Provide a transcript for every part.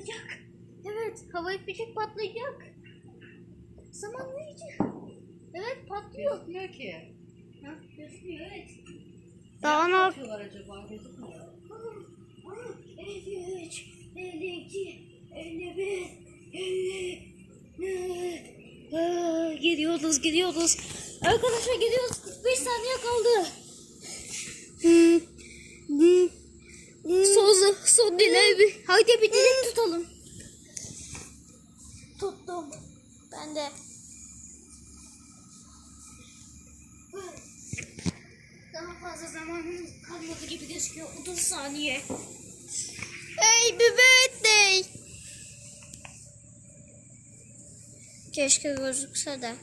patlayacak. Evet havai fişek patlayacak. Zamanlayıcı. Evet patlıyor. Gözükmüyor ki. Ha, gözükmüyor evet. Daha ne Ne yap- yapıyorlar acaba? Gözükmüyor. 53, 52, 51, 50. Gidiyoruz gidiyoruz. Arkadaşlar gidiyoruz. 45 saniye kaldı. Hmm. Son, son dileği bir. Haydi bir dilek tutalım. Tuttum. Ben de. Daha fazla zamanım kalmadı gibi gözüküyor. 30 saniye. Hey bir birthday. Keşke gözükse de.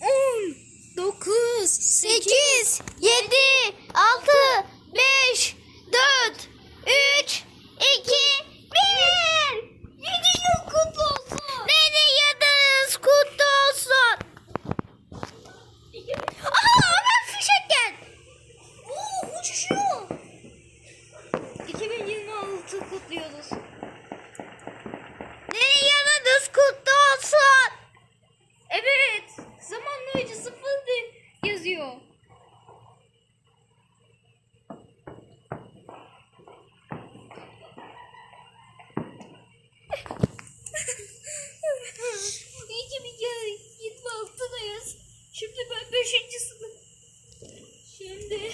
10, 9, 8, 8, 7, 6, 5, 4, 3, 2, 1. Yedi yıl kutlu olsun. Beni yediniz kutlu olsun. Aha hemen fişek gel. Oo, uçuşuyor. 2026 kutluyoruz. Beni yediniz kutlu olsun. Evet. Zamanlayıcı sıfır yazıyor. İki milyon yirmi altıdayız. Şimdi ben beşinci sınıf. Şimdi.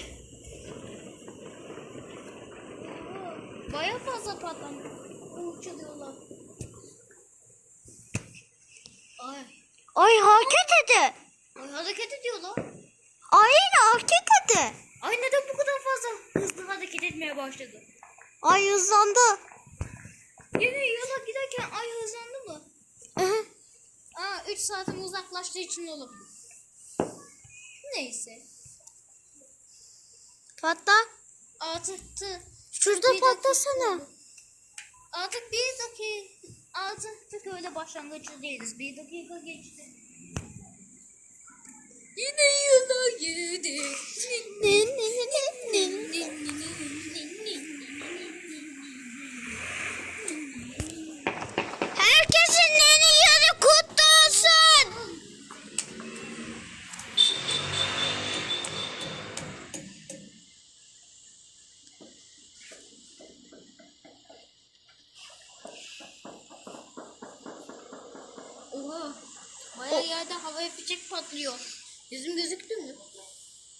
Oo, Baya fazla patlamış. Uçuyorlar. Ay. Ay hareket etti. Ay hareket ediyorlar. Aynen hareket etti. Ay neden bu kadar fazla hızlı hareket etmeye başladı? Ay hızlandı. Yine yola giderken ay hızlandı mı? Hı. Aa 3 saatim uzaklaştığı için olur. Neyse. Patla. Artık tı- Şurada bir dakika patlasana. oldu. Artık bir dakika artık öyle başlangıçta değiliz. Bir dakika geçti. Yerde havaya fişek patlıyor. Yüzüm gözüktü mü?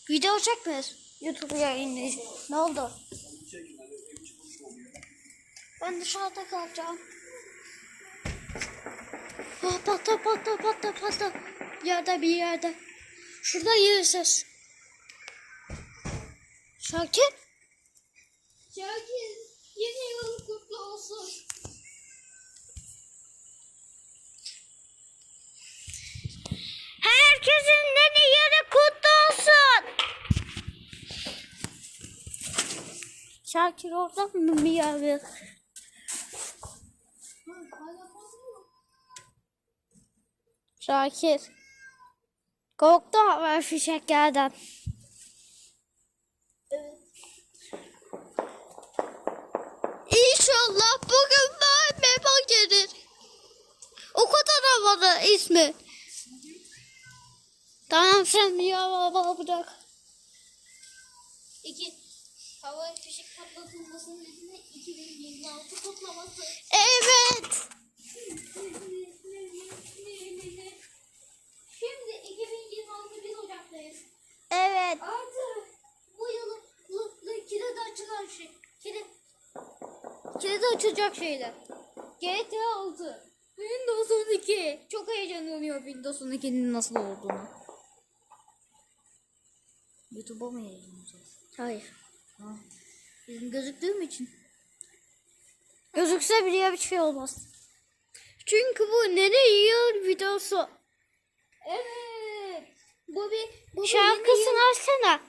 Video çekmiyoruz. YouTube'a yayınlayacağız. Ne oldu? Ben dışarıda kalacağım. Ah, patla patla patla patla. Bir yerde bir yerde. Şurada yeri ses. Şakir. Şakir yeni yıl kutlu olsun. Herkesin yeni yılı kutlu olsun. Şakir orada mı bir yer? Şakir. Korktu ama fişeklerden. İnşallah bugün ben memo gelir. O kadar havalı ismi. Tamam sen ya baba bırak. İki. Havai fişek patlatılmasının nedeni 2026 kutlaması. Evet. Şimdi 2026 1 Ocak'tayız. Evet. Artık bu yılın kilidi açılan şey. Kilit. Kilidi açacak şeyler. GTA 6. Windows 12. Çok heyecanlanıyor Windows 12'nin nasıl olduğunu. YouTube'a mı yayınlayacağız? Hayır. Ha. Bizim gözüktüğüm için. Gözükse bile bir şey olmaz. Çünkü bu nereye yiyor videosu. Evet. Bu bir bu Şarkısını yıl- açsana.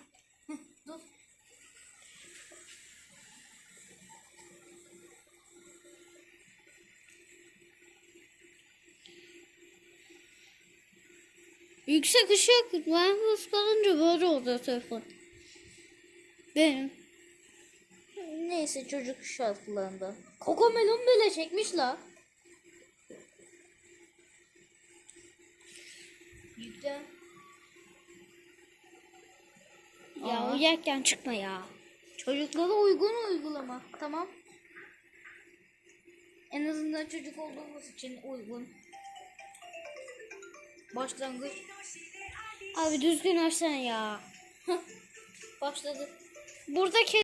Dur. Yüksek ışık ben hız kalınca böyle oluyor telefon. Benim. Neyse çocuk şarkılarında. Kokomelon bile çekmiş la. Yükle. Ya Aa. uyarken çıkma ya. Çocuklara uygun uygulama. Tamam. En azından çocuk olduğumuz için uygun. Başlangıç Abi düzgün açsana ya. başladı. Buradaki